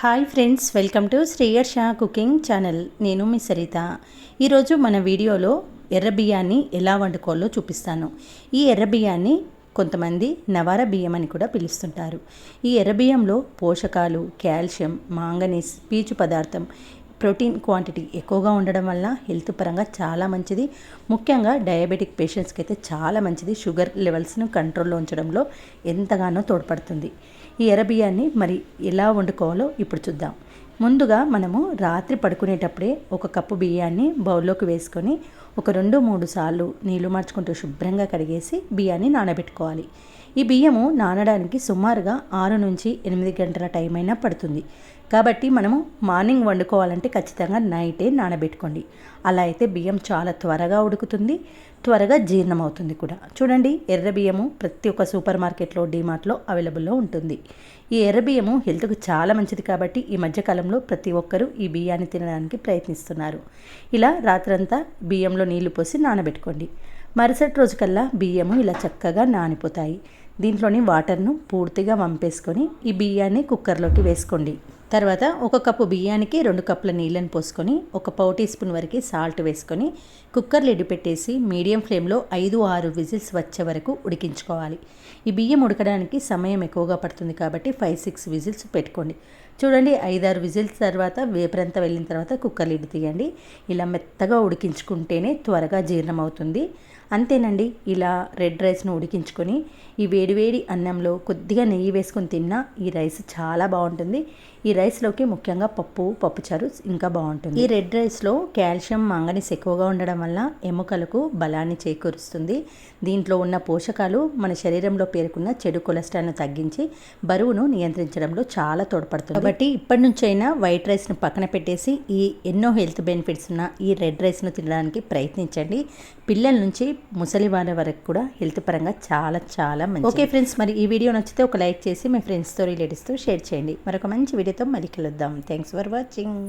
Hi friends welcome to శ్రేయర్ Shah cooking channel. నేను మీ సరిత. ఈరోజు మన వీడియోలో ఎర్ర బియ్యాన్ని ఎలా వండుకోవాలో చూపిస్తాను. ఈ ఎర్ర బియ్యాన్ని కొంతమంది నవార బియ్యం అని కూడా పిలుస్తుంటారు. ఈ ఎర్ర బియ్యంలో పోషకాలు కాల్షియం మాంగనీస్ పీచు పదార్థం ప్రోటీన్ క్వాంటిటీ ఎక్కువగా ఉండడం వల్ల హెల్త్ పరంగా చాలా మంచిది. ముఖ్యంగా డయాబెటిక్ పేషెంట్స్కి అయితే చాలా మంచిది. షుగర్ లెవెల్స్ను కంట్రోల్లో ఉంచడంలో ఎంతగానో తోడ్పడుతుంది. ఈ ఎర్రబియ్యాన్ని మరి ఎలా వండుకోవాలో ఇప్పుడు చూద్దాం. ముందుగా మనము రాత్రి పడుకునేటప్పుడే ఒక కప్పు బియ్యాన్ని బౌల్లోకి వేసుకొని ఒక రెండు మూడు సార్లు నీళ్ళు మార్చుకుంటూ శుభ్రంగా కడిగేసి బియ్యాన్ని నానబెట్టుకోవాలి. ఈ బియ్యము నానడానికి సుమారుగా ఆరు నుంచి ఎనిమిది గంటల టైం అయినా పడుతుంది. కాబట్టి మనము మార్నింగ్ వండుకోవాలంటే ఖచ్చితంగా నైటే నానబెట్టుకోండి. అలా అయితే బియ్యం చాలా త్వరగా ఉడుకుతుంది త్వరగా జీర్ణమవుతుంది కూడా. చూడండి ఎర్ర బియ్యము ప్రతి ఒక్క సూపర్ మార్కెట్లో డిమార్ట్లో అవైలబుల్లో ఉంటుంది. ఈ ఎర్ర బియ్యము హెల్త్కు చాలా మంచిది కాబట్టి ఈ మధ్యకాలంలో ప్రతి ఒక్కరూ ఈ బియ్యాన్ని తినడానికి ప్రయత్నిస్తున్నారు. ఇలా రాత్రంతా బియ్యంలో నీళ్ళు పోసి నానబెట్టుకోండి. మరుసటి రోజుకల్లా బియ్యము ఇలా చక్కగా నానిపోతాయి. దీంట్లోని వాటర్ను పూర్తిగా వంపేసుకొని ఈ బియ్యాన్ని కుక్కర్లోకి వేసుకోండి. తర్వాత ఒక కప్పు బియ్యానికి రెండు కప్పుల నీళ్ళని పోసుకొని ఒక పావు టీ స్పూన్ వరకు సాల్ట్ వేసుకొని కుక్కర్ లిడ్ పెట్టేసి మీడియం ఫ్లేమ్లో ఐదు ఆరు విజిల్స్ వచ్చే వరకు ఉడికించుకోవాలి. ఈ బియ్యం ఉడకడానికి సమయం ఎక్కువగా పడుతుంది కాబట్టి ఫైవ్ సిక్స్ విజిల్స్ పెట్టుకోండి. చూడండి ఐదారు విజిల్స్ తర్వాత వేపరంతా వెళ్ళిన తర్వాత కుక్కర్ లిడ్ తీయండి. ఇలా మెత్తగా ఉడికించుకుంటేనే త్వరగా జీర్ణమవుతుంది. అంతేనండి ఇలా రెడ్ రైస్ను ఉడికించుకొని ఈ వేడివేడి అన్నంలో కొద్దిగా నెయ్యి వేసుకొని తిన్నా ఈ రైస్ చాలా బాగుంటుంది. ఈ రైస్లోకి ముఖ్యంగా పప్పు పప్పుచారు ఇంకా బాగుంటుంది. ఈ రెడ్ రైస్లో కాల్షియం మంగనీస్ ఎక్కువగా ఉండడం వల్ల ఎముకలకు బలాన్ని చేకూరుస్తుంది. దీంట్లో ఉన్న పోషకాలు మన శరీరంలో పేరుకున్న చెడు కొలెస్ట్రాల్ను తగ్గించి బరువును నియంత్రించడంలో చాలా తోడ్పడుతుంది. కాబట్టి ఇప్పటి నుంచైనా వైట్ రైస్ను పక్కన పెట్టేసి ఈ ఎన్నో హెల్త్ బెనిఫిట్స్ ఉన్న ఈ రెడ్ రైస్ను తినడానికి ప్రయత్నించండి. పిల్లల నుంచి ముసలి వాళ్ళ వరకు కూడా హెల్త్ పరంగా చాలా చాలా మంచి ఓకే ఫ్రెండ్స్ మరి ఈ వీడియో నచ్చితే ఒక లైక్ చేసి మీ ఫ్రెండ్స్తో రిలేటివ్స్తో షేర్ చేయండి. మరొక మంచి వీడియోతో మళ్ళీ కలుద్దాం. Thanks for watching.